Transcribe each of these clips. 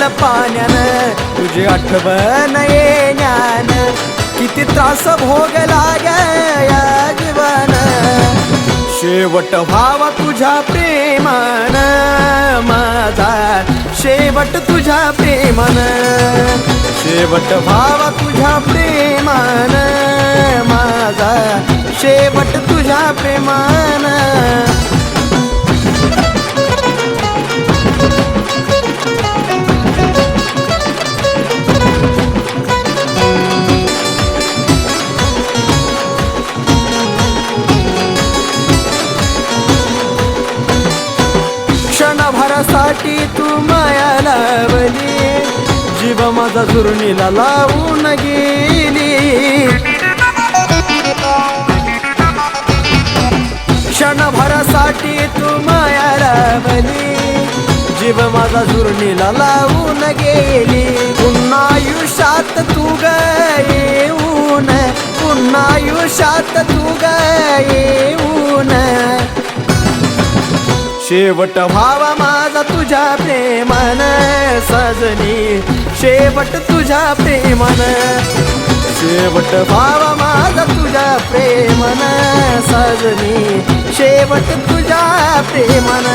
वाहिल पाण्यानं तुझी आठवण येण्यान किती त्रास भोगला ग या जीवन. शेवट व्हावा तुझ्या प्रेमान. माझा शेवट तुझ्या प्रेमान. शेवट व्हावा तुझ्या प्रेमान. माझा शेवट तुझ्या प्रेमान. साठी तू माया लावली. जीव माझा झुरणीला लावून गेली. क्षणभरासाठी तू माया लावली. जीव माझा झुरणीला लावून गेली. पुन्हा आयुष्यात तू ग येऊन पुन्हा आयुष्यात तू ग येऊन. शेवट व्हावा माझा तुझ्या प्रेमान सजनी. शेवट तुझ्या प्रेमान. शेवट व्हावा माझा तुझ्या प्रेमान सजनी. शेवट तुझ्या प्रेमान.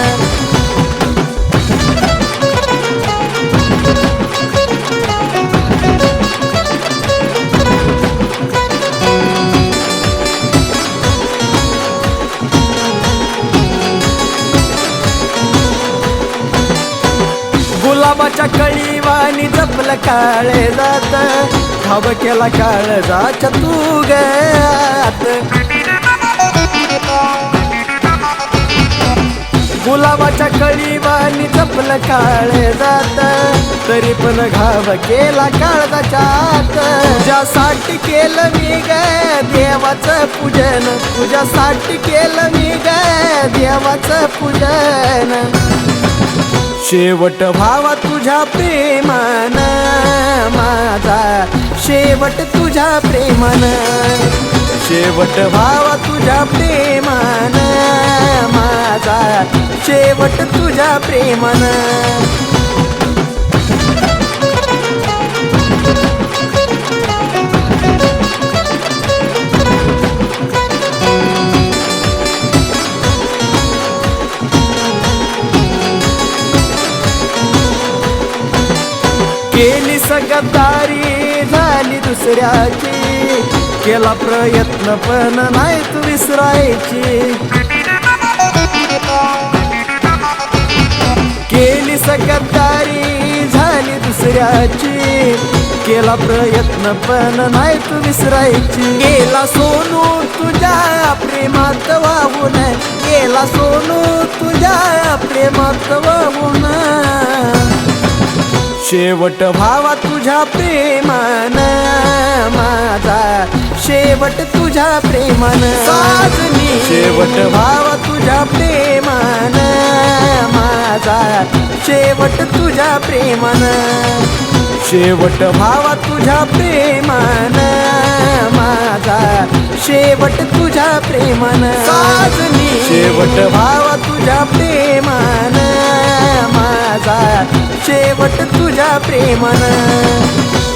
गुलाबाच्या कळीवानी जपलं काळे जात. खाब केला काळ जाच्या तू गात गुलाबाच्या कळीवानी जपलं काळे जात. तरी पण घाव केला काळजाच्या तुझ्यासाठी केलं मी ग देवाचं पूजन तुझ्यासाठी केलं मी ग देवाचं पूजन. शेवट भावा तुझ्या प्रेमान माझा. शेवट तुझ्या प्रेमान. शेवट भावा तुझ्या प्रेमान माझा. शेवट तुझ्या प्रेमान. गद्दारी झाली दुसऱ्याची. केला प्रयत्न पण नाही तू विसरायची. केली सगदारी झाली दुसऱ्याची. केला प्रयत्न पण नाही तू विसरायची. गेला सोनू तुझ्या प्रेमात वाहून. गेला सोनू तुझ्या प्रेमात वाहून. शेवट व्हावा तुझ्या प्रेमान माझा. शेवट तुझ्या प्रेमान साजनी शेवट व्हावा तुझ्या प्रेमान माझा. शेवट तुझ्या प्रेमान शेवट व्हावा तुझ्या प्रेमान माझा. शेवट तुझ्या प्रेमान साजनी शेवट व्हावा तुझ्या प्रेमान तुझ्या प्रेमानं.